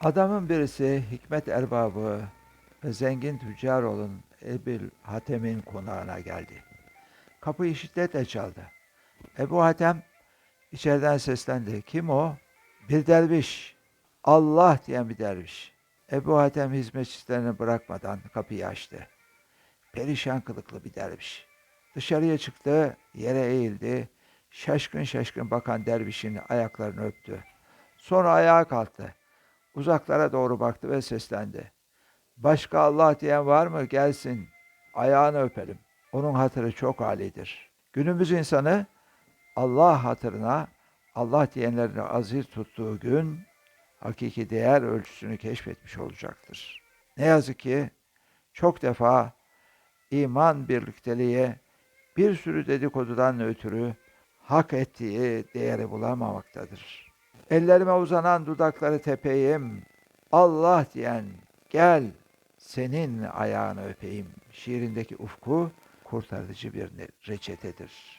Adamın birisi hikmet erbabı ve zengin tüccar olan Ebil Hatem'in konağına geldi. Kapıyı şiddetle çaldı. Ebu Hatem içeriden seslendi. Kim o? Bir derviş. Allah diyen bir derviş. Ebu Hatem hizmetçilerini bırakmadan kapıyı açtı. Perişan kılıklı bir derviş. Dışarıya çıktı, yere eğildi. Şaşkın şaşkın bakan dervişin ayaklarını öptü. Sonra ayağa kalktı. Uzaklara doğru baktı ve seslendi. Başka Allah diyen var mı? Gelsin. Ayağını öpelim. Onun hatırı çok âlidir. Günümüz insanı Allah hatırına Allah diyenlerini azir tuttuğu gün hakiki değer ölçüsünü keşfetmiş olacaktır. Ne yazık ki çok defa iman birlikteliğe bir sürü dedikodudan ötürü hak ettiği değeri bulamamaktadır. Ellerime uzanan dudakları tepeyim, Allah diyen gel senin ayağını öpeyim şiirindeki ufku kurtarıcı bir reçetedir.